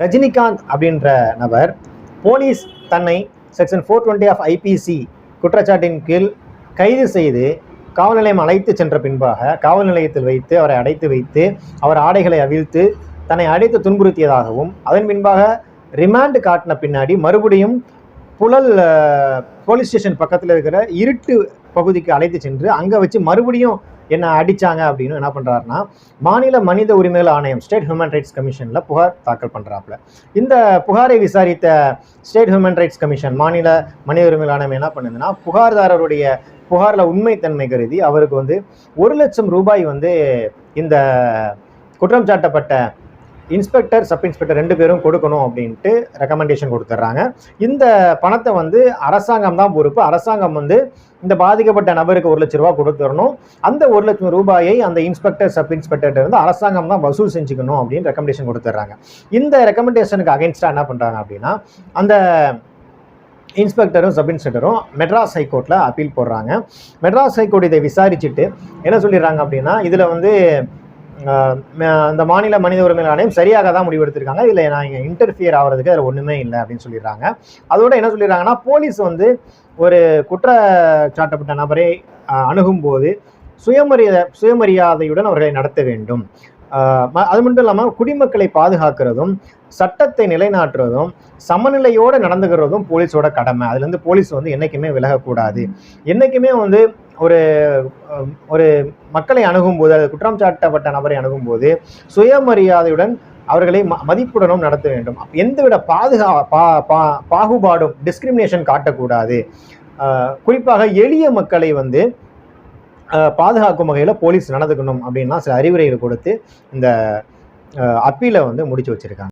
ரஜினிகாந்த் அப்படின்ற நபர் போலீஸ் தன்னை section four twenty of IPC குற்றச்சாட்டின் கீழ் கைது செய்து காவல் நிலையம் அழைத்து சென்ற பின்பாக காவல் நிலையத்தில் வைத்து அவரை அடைத்து வைத்து அவர் ஆடைகளை அவிழ்த்து தன்னை அடைத்து துன்புறுத்தியதாகவும் அதன் பின்பாக ரிமாண்ட் காட்டின பின்னாடி மறுபடியும் புழல் போலீஸ் ஸ்டேஷன் பக்கத்தில் இருக்கிற இருட்டு பகுதிக்கு அழைத்து சென்று அங்கே வச்சு மறுபடியும் என்ன அடிச்சாங்க அப்படின்னு என்ன பண்ணுறாருன்னா மாநில மனித உரிமைகள் ஆணையம் ஸ்டேட் ஹியூமன் ரைட்ஸ் கமிஷனில் புகார் தாக்கல் பண்ணுறாப்புல இந்த புகாரை விசாரித்த ஸ்டேட் ஹியூமன் ரைட்ஸ் கமிஷன் மாநில மனித உரிமைகள் ஆணையம் என்ன பண்ணுதுன்னா புகார்தாரருடைய புகாரில் உண்மைத்தன்மை கருதி அவருக்கு வந்து ஒரு லட்சம் ரூபாய் வந்து இந்த குற்றம் சாட்டப்பட்ட இன்ஸ்பெக்டர் சப் இன்ஸ்பெக்டர் ரெண்டு பேரும் கொடுக்கணும் அப்படின்ட்டு ரெக்கமெண்டேஷன் கொடுத்துட்றாங்க. இந்த பணத்தை வந்து அரசாங்கம் தான் பொறுப்பு. அரசாங்கம் வந்து இந்த பாதிக்கப்பட்ட நபருக்கு ஒரு லட்ச ரூபா கொடுத்துடணும். அந்த ஒரு லட்சம் ரூபாயை அந்த இன்ஸ்பெக்டர் சப் இன்ஸ்பெக்டர் இருந்து அரசாங்கம் தான் வசூல் செஞ்சுக்கணும் அப்படின்னு ரெக்கமெண்டேஷன் கொடுத்துட்றாங்க. இந்த ரெக்கமெண்டேஷனுக்கு அகைன்ஸ்டாக என்ன பண்ணுறாங்க அப்படின்னா அந்த இன்ஸ்பெக்டரும் சப் இன்ஸ்பெக்டரும் மெட்ராஸ் ஹைகோர்ட்டில் அப்பீல் போடுறாங்க. மெட்ராஸ் ஹைகோர்ட் இதை விசாரிச்சுட்டு என்ன சொல்லிடுறாங்க அப்படின்னா இதில் வந்து அந்த மாநில மனித உரிமைகள் ஆணையம் சரியாக தான் முடிவெடுத்திருக்காங்க. இதில் நான் இங்கே இன்டர்ஃபியர் ஆகிறதுக்கு அதில் ஒன்றுமே இல்லை அப்படின்னு சொல்லிடுறாங்க. அதோட என்ன சொல்லிடுறாங்கன்னா போலீஸ் வந்து ஒரு குற்றச்சாட்டப்பட்ட நபரை அணுகும்போது சுயமரியாதை சுயமரியாதையுடன் அவர்களை நடத்த வேண்டும். அது மட்டும் இல்லாமல் குடிமக்களை பாதுகாக்கிறதும் சட்டத்தை நிலைநாட்டுறதும் சமநிலையோடு நடந்துக்கிறதும் போலீஸோட கடமை. அதுலேருந்து போலீஸ் வந்து என்றைக்குமே விலகக்கூடாது. என்றைக்குமே வந்து ஒரு ஒரு மக்களை அணுகும்போது அது குற்றம் சாட்டப்பட்ட நபரை அணுகும்போது சுயமரியாதையுடன் அவர்களை ம மதிப்புடனும் நடத்த வேண்டும். எந்தவித பாதுகா பா பா பாகுபாடும் டிஸ்கிரிமினேஷன் காட்டக்கூடாது. குறிப்பாக எளிய மக்களை வந்து பாதுகாக்கும் வகையில் போலீஸ் நடந்துக்கணும் அப்படின்லாம் சில அறிவுரைகளை கொடுத்து இந்த அப்பீலை வந்து முடிச்சு வச்சுருக்காங்க.